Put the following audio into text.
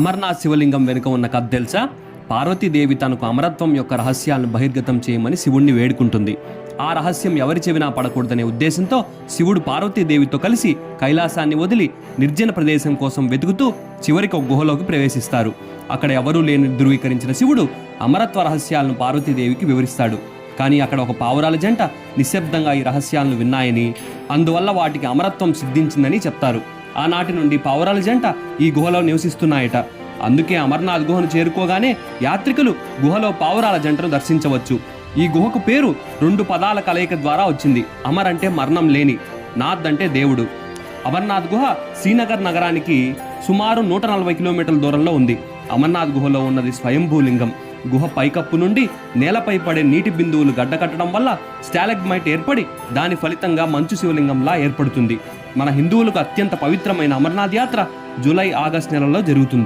అమర్నాథ్ శివలింగం వెనుక ఉన్న కథ తెలుసా? పార్వతీదేవి తనకు అమరత్వం యొక్క రహస్యాలను బహిర్గతం చేయమని శివుణ్ణి వేడుకుంటుంది. ఆ రహస్యం ఎవరి చెవినా పడకూడదనే ఉద్దేశంతో శివుడు పార్వతీదేవితో కలిసి కైలాసాన్ని వదిలి నిర్జన ప్రదేశం కోసం వెతుకుతూ చివరికి ఒక గుహలోకి ప్రవేశిస్తారు. అక్కడ ఎవరూ లేని ధృవీకరించిన శివుడు అమరత్వ రహస్యాలను పార్వతీదేవికి వివరిస్తాడు. కానీ అక్కడ ఒక పావురాల జంట నిశ్శబ్దంగా ఈ రహస్యాలను విన్నాయని అందువల్ల వాటికి అమరత్వం సిద్ధించిందని చెప్తారు. ఆనాటి నుండి పావురాల జంట ఈ గుహలో నివసిస్తున్నాయట. అందుకే అమర్నాథ్ గుహను చేరుకోగానే యాత్రికులు గుహలో పావురాల జంటను దర్శించవచ్చు. ఈ గుహకు పేరు రెండు పదాల కలయిక ద్వారా వచ్చింది. అమర్ అంటే మరణం లేని నాథ్ అంటే దేవుడు. అమర్నాథ్ గుహ శ్రీనగర్ నగరానికి సుమారు నూట నలభై కిలోమీటర్ల దూరంలో ఉంది. అమర్నాథ్ గుహలో ఉన్నది స్వయంభూలింగం. గుహ పైకప్పు నుండి నేలపై పడే నీటి బిందువులు గడ్డకట్టడం వల్ల స్టాలగ్మైట్ ఏర్పడి దాని ఫలితంగా మంచు శివలింగంలా ఏర్పడుతుంది. మన హిందువులకు అత్యంత పవిత్రమైన అమర్నాథ్ యాత్ర జూలై ఆగస్ట్ నెలలో జరుగుతుంది.